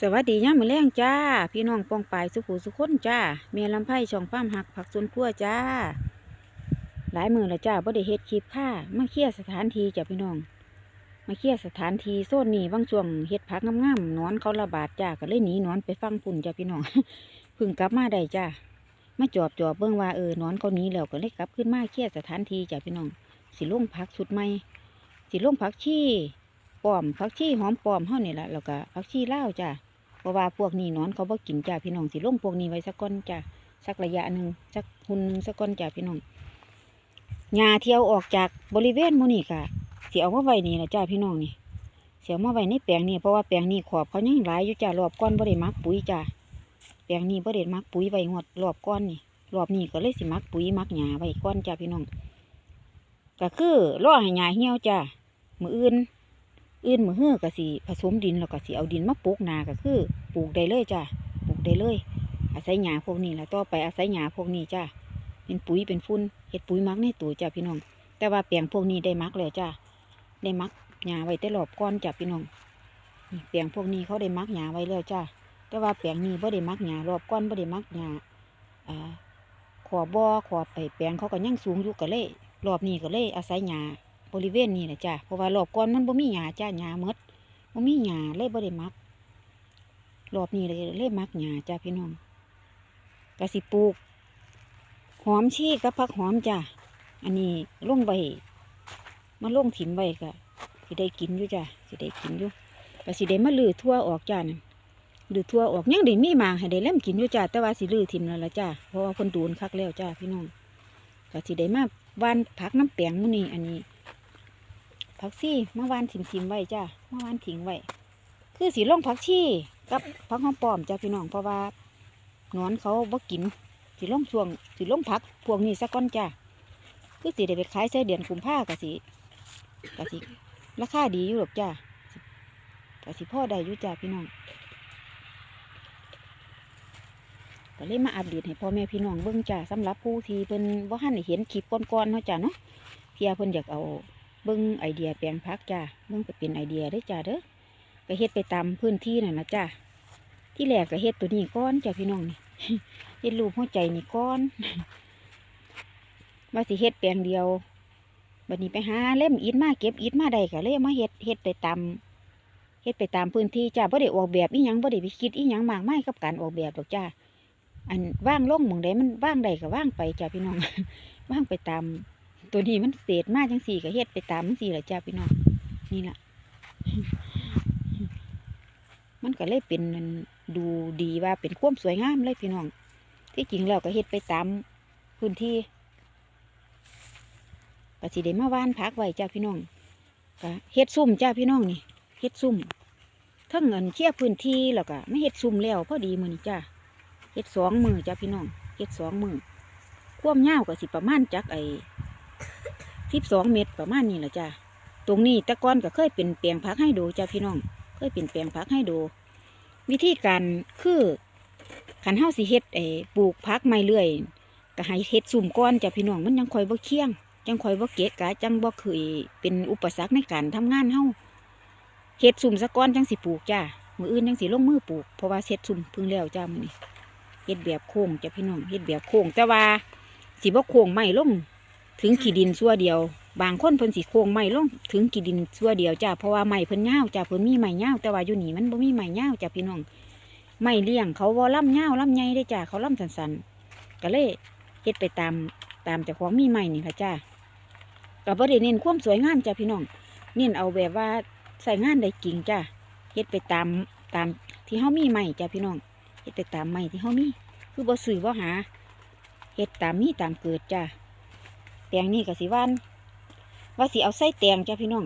สวัสดีย่ามมือแรงจ้า พี่น้องปองปายสุขูสุคนจ้าเมียลำไผ่ช่องฟ้ามหักผักสวนครัวจ้า หลายมือแล้วจ้าบ่ได้เฮ็ดคลิปค่ะมาเคลียสถานทีจ้าพี่น้อง มาเคลียสถานทีโซนนี้บางช่วงเฮ็ดผักงามๆนอนเขาระบาดจ้าก็เลยหนีนอนไปฟังพุ่นจ้าพี่น้องพึ่งกลับมาได้จ้ามาจอบจอบเบิ่งว่าเออนอนเขานี้แล้วก็เลยกลับขึ้นมาเคลียสถานทีจ้าพี่น้องสิลงผักชุดใหม่สิลงผักชี้ ปอมผักชีหอมปอมเฮานี่แหละแล้วก็ผักชีเลาจ้าเพราะว่าพวกนี้นอนเขาบ่กินจ้าพี่น้องสิลงพวกนี้ไว้สักก้อนจ้าสักระยะหนึ่งสักหุ่นหนึ่งสักก้อนจ้าพี่น้องหญ้าเที่ยวออกจากบริเวณมูนี่ค่ะเสิเอามาไว้นี่ละจ้าพี่น้องนี่เสียมาไว้ในแปลงนี่เพราะว่าแปลงนี่ขอบเขายังหลายอยู่จ้ารอบก้อนบ่ได้มักปุ๋ยจ้าแปลงนี้บ่ได้มักปุ๋ยไว้งวดรอบก้อนนี่รอบนี้ก็เลยสิมักปุ๋ยมักหญ้าไว้ก้อนจ้าพี่น้องก็คือรอให้หญ้าเหี่ยวจ้ามืออื่น อื่นมือเฮือก็สิผสมดินแล้วก็สิเอาดินมาปลูกนาก็คือ ปลูกได้เลยจ้ะปลูกได้เลย อาศัยหญ้าพวกนี้แล้วต่อไปอาศัยหญ้าพวกนี้จ้ะเป็นปุ๋ยเป็นฟุ้นเห็ดปุ๋ยมักในตัวจ้ะพี่น้อง แต่ว่าแปลงพวกนี้ได้มักแล้วจ้ะได้มักหญ้าไว้แต่รอบก้อนจ้ะพี่น้องนี่แปลงพวกนี้เขาได้มักหญ้าไว้แล้วจ้ะแต่ว่าแปลงนี้บ่ได้มักหญ้ารอบก้อนบ่ได้มักหญ้าขอบ่อขอบไปแปลงเขาก็ยังสูงอยู่ก็เลยรอบนี้ก็เลยอาศัยหญ้า บริเวณนี้แหละจ้ะเพราะว่ารอบก่อนมันบ่มีหญ้าจ้าหญ้าหมดบ่มีหญ้าเลยบ่ได้มักรอบนี้เลยเลยมักหญ้าจ้าพี่น้องกระสิปลูก หอมชีกับผักหอมจ้ะอันนี้ลงใบมาลงถิ่มใบก็สิได้กินอยู่จ้ะสิได้กินอยู่ก็สิได้มาลือทั่วออกจ้านั่นลือทั่วออกยังได้มีหมาให้ได้เล่มกินอยู่จ้าแต่ว่าสิลือถิ่มแล้วละจ้าเพราะว่าคนดูนคักแล้วจ้าพี่น้องก็สิได้มาว่านผักน้ำแปงมื้อนี้อันนี้ ผักซี่มาวานถิ่มถิ่มไว้จ้าเมาวานทิ้งไว้คือสีล่องผักชีกับผักหอมปลอมจ้าพี่น้องเพราะว่าหนอนเขาบ่กินสีล่องช่วงสีล่องผักพวกนี้สักก้อนจ้าคือสีได้ไปขายใช้เดือนกุมภากะสิกะสิราคาดีอยู่หรอกจ้ากะสิพ่อได้อยู่จ้าพี่น้องก็เลยมาอัปเดตให้พ่อแม่พี่น้องเบิ่งจ้าสำหรับผู้ที่เพิ่นบ่ทันเห็นคลิปก่อนๆเนาะจ้าเนาะเพียเพิ่นอยากเอา เบิ้งไอเดียแปลงพักจ้าเบิ้งไปเป็นไอเดียได้จ้าเด้อก็เฮ็ดไปตามพื้นที่นั่นนะจ้าที่แรกก็เฮ็ดตัวนี้ก้อนจ้าพี่น้องนี่เฮ็ดรูปหัวใจนี่ก้อนว่าสิเฮ็ดแปลงเดียวบัดนี้ไปหาเล่มอิฐมาเก็บอิฐมาได้ก็เลยเอามาเฮ็ดเฮ็ดไปตามเฮ็ดไปตามพื้นที่จ้าบ่ได้ออกแบบอีหยังบ่ได้ไปคิดอีหยังมากมายกับการออกแบบดอกจ้าอันว่างลงหมองใดมันว่างใดก็ว่างไปจ้าพี่น้องว่างไปตาม ตัวนี้มันเศษมากจังสี่ก็เฮ็ดไปตามจังสี่แหละจ้าพี่น้องนี่แหละมันก็เลยเป็นดูดีว่าเป็นความสวยงามเลยพี่น้อง ที่จริงแล้วก็เฮ็ดไปตามพื้นที่ก็สิได้มาว่านพักไว้จ้าพี่น้องก็เฮ็ดซุ่มจ้าพี่น้องนี่เฮ็ดซุ่มทั้งเงินเคลียพื้นที่แล้วก็ไม่เฮ็ดซุ่มแล้วพอดีมือนี่จ้าเฮ็ดสองมือจ้าพี่น้องเฮ็ดสองมือความยาวก็สิประมาณจักไอ สิบสองเมตรประมาณนี้แหละจ้ะตรงนี้ตะก้อนก็เคยเป็นแปลงพักให้ดูจ้าพี่น้อง เคยเป็นแปลงพักให้ดู วิธีการคือขันเฮาสิเฮ็ดไอ้ปลูกพักไม่เรื่อยก็ให้เฮ็ดสุ่มก้อนจ้าพี่น้องมันยังคอยบ่เคี่ยงจังคอยบ่เกะกะจังบ่เคยเป็นอุปสรรคในการทำงานเฮาเฮ็ดสุ่มสะก้อนจังสิปลูกจ้ามืออื่นจังสิลงมือปลูกเพราะว่าเฮ็ดสุ่มพึ่งแล้วจ้ามื้อนี้เฮ็ดแบบโค้งจ้าพี่น้องเฮ็ดแบบโค้งแต่ว่าสิบ่โค้งไม่ลง ถึงขีดินชั่วเดียว บางคนเพิ่นสิโค้งไม้ลงถึงขีดินชั่วเดียวจ้าเพราะว่าไม้เพิ่นยาจ้าเพิ่นมีไม้ยาแต่ว่าอยู่นี่มันบ่มีไม้ยาจ้าพี่น้องไม้เลี้ยงเขาบ่ล่ำยาล่ำใหญ่ได้จ้าเขาล่ำสันๆก็เลยเฮ็ดไปตามตามเจ้าของมีไม้นี่ละจ้าก็บ่ได้เน้นความสวยงามจ้าพี่น้องเน้นเอาแบบว่าใส่งานได้จริงจ้าเฮ็ดไปตามตามที่เฮามีไม้จ้าพี่น้องเฮ็ดไปตามไม้ที่เฮามี คือบ่ซื้อบ่หาเฮ็ดตามมีตามเกิดจ้า ตงนี่กับสิว่านว่าสิเอาไส้แตงจ้ะพี่น้อง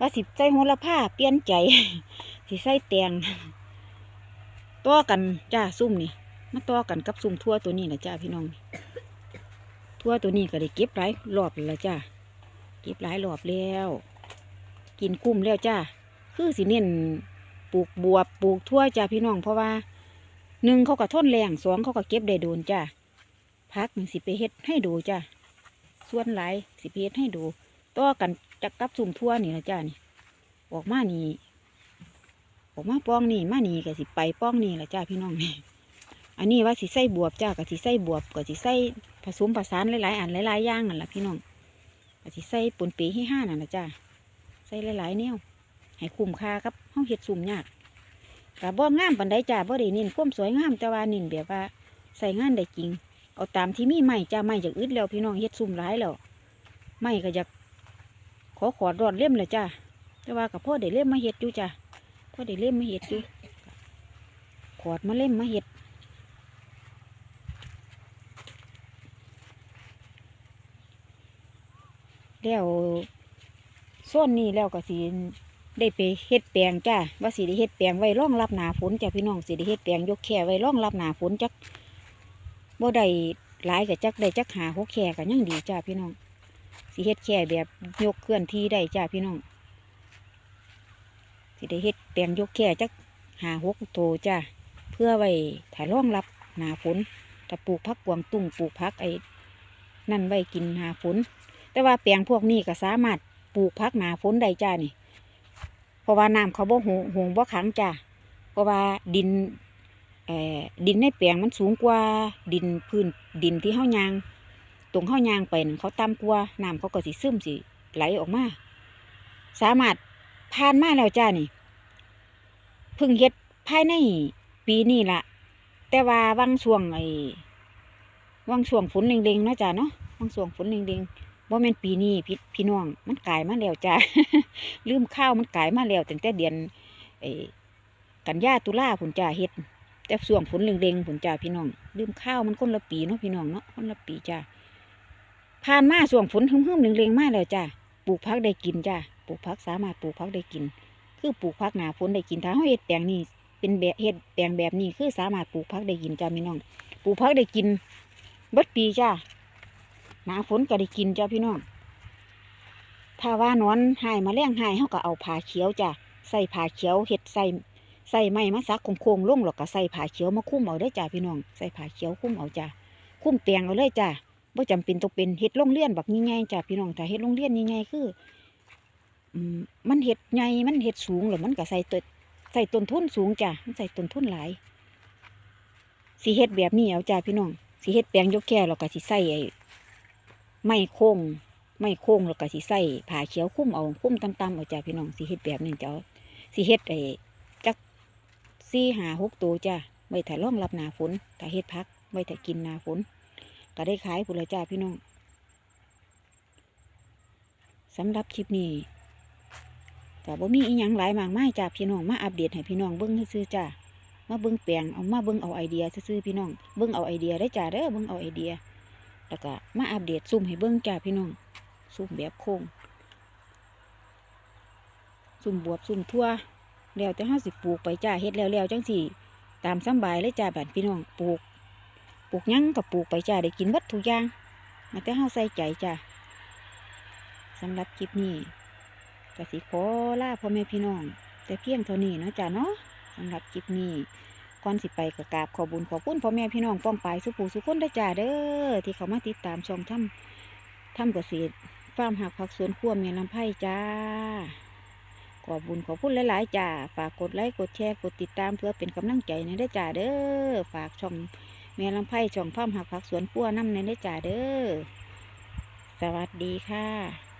ว่าสิใส่โหระพาเปลี่ยนใจสิใส่แตงต่อกันจ้าซุ่มนี่มาต่อกันกับซุ่มทั่วตัวนี้แหละจ้าพี่น้องทั่วตัวนี้ก็ได้เก็บหลายรอบแล้วจ้าเก็บหลายรอบแล้ว กินคุ้มแล้วจ้าคือสิเน้นปลูกบวบปลูกทั่วจ้าพี่น้องเพราะว่าหนึ่งเขาก็ทนแรงสองเขาก็เก็บได้โดนจ้าพักหนึ่งสิไปเฮ็ดให้ดูจ้ะ ส่วนหลายสิเฮ็ดให้ดูต่อกันจักกับสุ่มทั่วนี่นะจ้านี่ออกมานี่ออกมาป้องนี่มานี่ก็สิไปป้องนี่ละจ้าพี่น้องนี่อันนี้ว่าสิใส่บวบจ้าก็สิใส่บวบก็สิใส่ผสมผสานหลายๆอันหลายๆอย่างนั่นแหละพี่น้องก็สิใส่ปนปีให้ห้านั่นละจ้าใส่หลายๆแนวให้คุ้มค่ากับเฮาเฮ็ดสุ่มยากก็บ่งามปานใดจ้าบ่ได้เน้นความสวยงามแต่ว่าเน้นแบบว่าใส่งานได้จริง เอาตามที่มีไม้จ้าไม้จากอึดแล้วพี่น้องเฮ็ดสุ่มหลายแล้วไม้ก็อยากขอขอดรอดเล่มเลยจ้าแต่ว่ากับพ่อได้เล่มมาเฮ็ดอยู่จ้าพ่อได้เล่มมาเฮ็ดอยู่ขอดมาเล่มมาเฮ็ดแล้วส่วนนี้แล้วก็สิได้ไปเฮ็ดแปลงจ้าว่าสิได้เฮ็ดแปลงไว้ร่องรับหนาฝนจ้าพี่น้องสิได้เฮ็ดแปลงยกแค่ไว้ร่องรับหนาฝนจัก บ่ได้หลายกับจักได้จักหาหกแค่กันยังดีจ้าพี่น้องสิเฮ็ดแค่แบบยกเคลื่อนที่ได้จ้าพี่น้องสิได้เฮ็ดแปลงยกแค่จักหาหกโตจ้าเพื่อไว้ถ่ายร่องรับหนาฝนถ้าปลูกพักกวางตุ้งปลูกพักไอ้นั่นไว้กินหนาฝนแต่ว่าแปลงพวกนี้ก็สามารถปลูกพักหนาฝนได้จ้านี่เพราะว่าน้ำเขาบ่หงหงบ่ขังจ้าเพราะว่าดิน ดินในแปลงมันสูงกว่าดินพื้นดินที่เฮายาง ตรงเฮายางไปนั่นเขาต่ำกว่าน้ำเขาก็สิซึมสิไหลออกมา สามารถผ่านมาแล้วจ้านี่พิ่งเฮ็ดภายในปีนี้ละแต่ว่าวังช่วงไอ้วังช่วงฝนเล็งๆเนาะจ้าเนาะวังช่วงฝนเล็งๆบ่แม่นปีนี้พี่พี่น้อง มันกลายมาแล้วจ้าลืมข้าวมันกลายมาแล้วตั้งแต่เดือนไอ้กันยาตุลาผุนจ้าเฮ็ด แต่ส่วงฝนเล็งๆผุนจ้าพี่น้องลืมข้าวมันคนละปีเนาะพี่น้องเนาะคนละปีจ้าผ่านมาส่วงฝนหึมๆเล็งๆมาแล้วจ้าปลูกพักได้กินจ้าปลูกพักสามารถปลูกพักได้กิน คือปลูกพักหนาฝนได้กินถ้าเฮาเฮ็ดแปลงนี้เป็นแบบเฮ็ดแปลงแบบนี้คือสามารถปลูกพักได้กินจ้าพี่น้อง ปลูกพักได้กินบิดปีจ้าหนาฝนก็ได้กินจ้าพี่น้องถ้าว่านอนหายมาแรงหายเขาก็เอาผ้าเขียวจ้ะใส่ผ้าเขียวเห็ดใส่ ใส่ไม้มาซักโค้งๆลงหรอกก็ใส่ผ้าเขียวมาคุ้มเอาได้จ้าพี่น้องใส่ผ้าเขียวคุ้มเอาจ้าคุ้มเตียงเอาเลยจ้าบ่จำเป็นต้องเป็นเห็ดโรงเรียนแบบง่ายๆจ้าพี่น้องถ้าเห็ดโรงเรียนง่ายๆคือมันเห็ดใหญ่มันเห็ดสูงหรือมันก็ใส่ตัวใส่ต้นทุนสูงจ้ะมันใส่ต้นทุนหลายสีเห็ดแบบนี้เอาจ้าพี่น้องสีเห็ดแปลงยกแค่เราก็สิใส่ไอ้ไม่โค้งไม่โค้งแล้วก็สิใส่ผ้าเขียวคุ้มเอาคุ้มตำๆเอาจ้าพี่น้องสิเฮ็ดแบบนี้จ้าสิเฮ็ดไอ้ สี่หาหกตัวจ้าไว้ถ้าร่องรับหนาฝนถ้าเฮ็ดพักไว้ถ้ากินหนาฝนก็ได้ขายพุ่นละจ้าพี่น้องสำหรับคลิปนี้ก็บ่มีอีหยังหลายมากมายจ้าพี่น้องมาอัปเดตให้พี่น้องเบิ่งซื่อจ้ามาเบิ่งแปลงเอามาเบิ่งเอาไอเดียซื่อพี่น้องเบิ่งเอาไอเดียได้จ้าเด้อเบิ่งเอาไอเดีย แล้วก็มาอัปเดตซุ่มให้เบิ้งจ้าพี่น้องซุ่มแบบโค้งซุ่มบวบซุ่มทั่ว แล้วจะห้าสิปลูกไปจ้าเฮ็ดแล้วแล้วจังสี่ ตามสบายเลยจ้าบ้านพี่น้องปลูก ปลูกยังกับปลูกไปจ้าได้กินวัดทุย่างมาแต่ห้าใส่ใจจ้าสำหรับคลิปนี้กสิขอลาพ่อแม่พี่น้อง แต่เพียงเท่านี้เนาะจ้าเนาะสำหรับคลิปนี้ก่อนสิไปกกาบขอบุญขอบคุณพ่อแม่พี่น้องป้องปายสุภูสุคนได้จ้าเด้อที่เขามาติดตามชมถ้ำถ้ำเกษตรฟาร์มหักผักสวนครัวเมียลำไผ่จ้า ขอบุญขอบคุณหลายๆจ้าฝากกดไลค์กดแชร์กดติดตามเพื่อเป็นกำลังใจในได้จ้าเด้อฝากช่องแม่ลำไผ่ช่องพ่อมหักผักสวนกั้วน้ำในได้จ้าเด้อสวัสดีค่ะ